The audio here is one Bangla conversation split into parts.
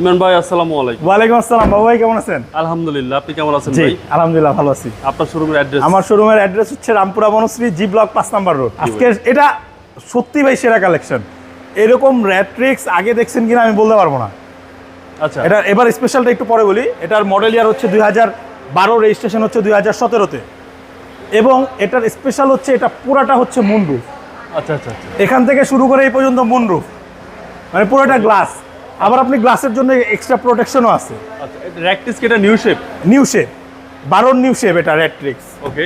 ইমান ভাই আসসালামু আলাইকুম। ওয়ালাইকুম আসসালাম বাবু ভাই কেমন আছেন? আলহামদুলিল্লাহ আপনি কেমন আছেন ভাই? আলহামদুলিল্লাহ ভালো আছি। আপনার শোরুমের অ্যাড্রেস আমার শোরুমের অ্যাড্রেস হচ্ছে রামপুরা বনশ্রী জি ব্লক পাঁচ নাম্বার রোড আজকে এটা সত্যি ভাই সেরা কালেকশন এরকম র্যাট্রিক্স আগে দেখছেন কিনা আমি বলতে পারব না। আচ্ছা। এটা এবার স্পেশালটা একটু পরে বলি। এটার মডেল ইয়ার হচ্ছে দুই হাজার বারো রেজিস্ট্রেশন হচ্ছে দুই হাজার সতেরোতে। এবং এটার স্পেশাল হচ্ছে এটা পুরাটা হচ্ছে মুনরুফ আচ্ছা আচ্ছা আচ্ছা। এখান থেকে শুরু করে এই পর্যন্ত মুনরুফ মানে পুরোটা গ্লাস আবার আপনি গ্লাসের জন্য এক্সট্রা প্রোটেকশনও আছে। আচ্ছা র্যাকটিস এটা নিউ শেপ নিউ শেপ বারোর নিউ শেপ এটা র্যাট্রিক্স ওকে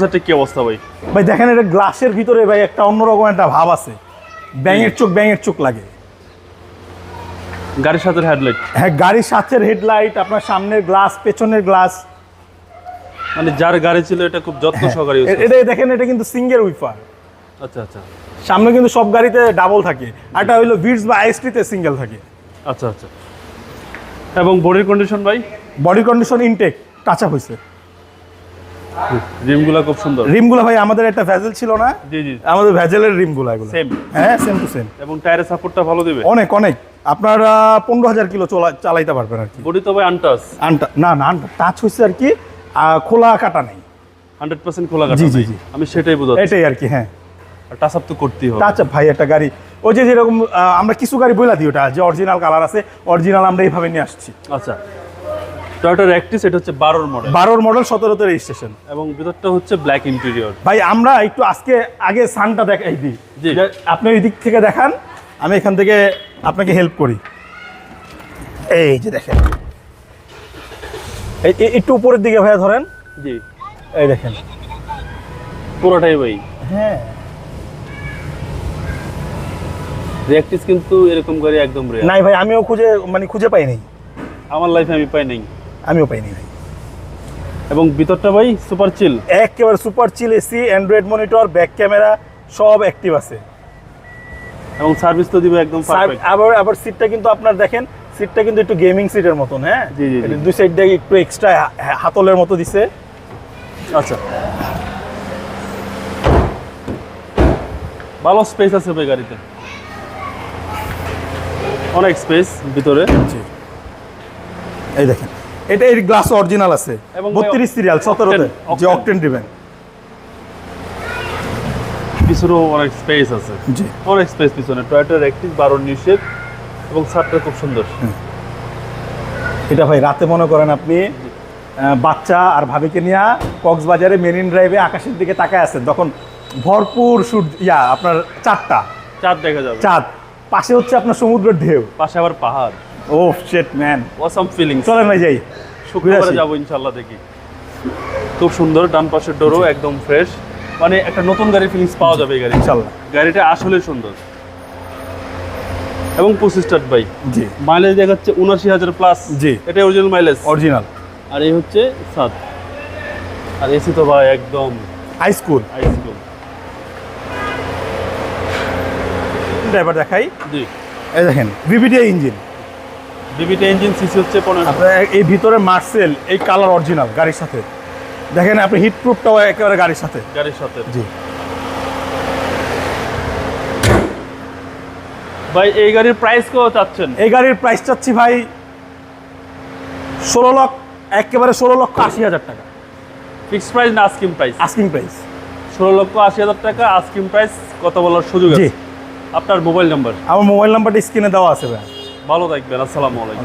সাইডে কি অবস্থা ভাই? ভাই দেখেন এটা গ্লাসের ভিতরে ভাই একটা অন্যরকম একটা ভাব আছে। ব্যাঙের চোখ ব্যাঙের চোখ লাগে। গাড়ির সাথে হেডলাইট হ্যাঁ গাড়ির সাথের হেডলাইট আপনার সামনের গ্লাস পেছনের গ্লাস মানে যার গাড়ি ছিল এটা খুব যত্ন সহকারে ইউজ এটা দেখেন এটা কিন্তু সিঙ্গেল উইফার। আচ্ছা আচ্ছা। সামনে কিন্তু সব গাড়িতে ডাবল থাকে। আর এটা হইল বিটস বা আইএসটিতে সিঙ্গেল থাকে। আচ্ছা আচ্ছা। এবং বডির কন্ডিশন ভাই? Body condition intact touch up হয়েছে রিমগুলো খুব সুন্দর। রিমগুলো ভাই আমাদের একটা ভ্যাজেল ছিল না? জি জি। আমাদের ভ্যাজেলের রিমগুলো এগুলো। সেম হ্যাঁ সেম টু সেম এবং টায়ারের সাপোর্টটা ভালো দিবে? অনেক অনেক। আপনারা পনেরো হাজার কিলো চলা চালাইতে পারবেন আর কি। বডি তো ভাই আনটাস আনটা না না আনটা টাচ হয়েছে আর কি খোলা কাটা নেই। হান্ড্রেড পার্সেন্ট খোলা কাটা জি, জি, জি। আমি সেটাই বোঝাচ্ছি। এটাই আর কি হ্যাঁ। টাচ আপ তো করতেই হবে। টাচ ভাই একটা গাড়ি। ওই যে যেরকম আমরা কিছু গাড়ি বইলা দিই ওটা যে অরিজিনাল কালার আছে অরিজিনাল আমরা এইভাবে নিয়ে আসছি। আচ্ছা। টয়োটা র্যাকটিস এটা হচ্ছে বারোর মডেল বারোর মডেল সতেরোতে রেজিস্ট্রেশন এবং ভিতরটা হচ্ছে ব্ল্যাক ইন্টেরিয়র ভাই আমরা একটু আজকে আগে সানটা দেখাই দিই। আপনি ওই দিক থেকে দেখান আমি এখান থেকে আপনাকে হেল্প করি। এই যে দেখেন। একটু উপরের দিকে ভাইয়া ধরেন। জি। এই দেখেন। পুরোটাই ভাই। হ্যাঁ। র্যাকটিস কিন্তু এরকম করে একদম রেয়ার নাই ভাই আমিও খুঁজে মানে খুঁজে পাই নাই। আমার লাইফে আমি পাই নাই। আমিও পাইনি ভাই। এবং ভিতরটা ভাই সুপার চিল একেবারে super chill AC Android monitor back camera সব অ্যাক্টিভ আছে। এবং সার্ভিস তো দিবে একদম পারফেক্ট আবার আবার সিটটা কিন্তু আপনার দেখেন সিটটা কিন্তু একটু গেমিং সিটের মতন হ্যাঁ? জি, দুই সাইড দিয়ে একটু এক্সট্রা হাতলের মতো দিছে। আচ্ছা। ভালো স্পেস আছে ভাই গাড়িতে। অনেক স্পেস ভিতরে। জি। এই দেখেন এটা এর গ্লাস অরিজিনাল আছে। বত্রিশ সিরিয়াল সতেরোতে যে অকটেন পিছনেও অনেক স্পেস আছে। জি। অনেক স্পেস পিছনে। টয়োটার একটি বারো নিউ শেপ এবং খুব সুন্দর। এটা ভাই রাতে মনে করেন আপনি বাচ্চা আর ভাবিকে নিয়ে কক্সবাজারে মেরিন ড্রাইভে আকাশের দিকে তাকায় আছেন। তখন ভরপুর সূর্য ইয়া আপনার চারটা চাঁদ দেখা যাবে। চাঁদ। পাশে হচ্ছে আপনার সমুদ্রের ঢেউ। পাশে আবার পাহাড়। ও শেট ম্যান অসাম ফিলিং চলেন ভাই যাই। শুক্রবারে। যাব ইনশাল্লাহ দেখি। খুব সুন্দর ডান পাশের ডোরও একদম ফ্রেশ মানে একটা নতুন গাড়ির ফিলিংস পাওয়া যাবে এই গাড়ি। ইনশাল্লাহ গাড়িটা আসলে সুন্দর। এবং পঁচিশ স্টার্ট বাই জি। মাইলেজ দেখাচ্ছে উনাশি হাজার প্লাস জি। এটা অরিজিনাল মাইলেজ অরিজিনাল আর এই হচ্ছে সাত। আর এসি তো ভাই একদম হাই স্কুল আইসক্রিম ড্রাইভার দেখাই। জি। এই দেখেন বিবিটি ইঞ্জিন। ডিবিটা ইঞ্জিন সিসি হচ্ছে আপনার এই ভিতরে মার্সেল এই কালার অরিজিনাল গাড়ির সাথে। দেখেন আপনি হিট প্রুফটাও একেবারে গাড়ির সাথে। গাড়ির সাথে। জি। ভাই এই গাড়ির প্রাইস কত চাচ্ছেন? এই গাড়ির প্রাইস চাচ্ছি ভাই ষোলো লক্ষ একেবারে ষোলো লক্ষ আশি হাজার টাকা। ফিক্সড প্রাইস না আস্কিং প্রাইস আস্কিং প্রাইস ষোলো লক্ষ আশি হাজার টাকা আস্কিং প্রাইস কত বলার সুযোগ আছে। আপনার মোবাইল নাম্বার? আমার মোবাইল নাম্বারটা স্ক্রিনে দেওয়া আছে ভাই। ভালো থাকবেন আসসালামু আলাইকুম।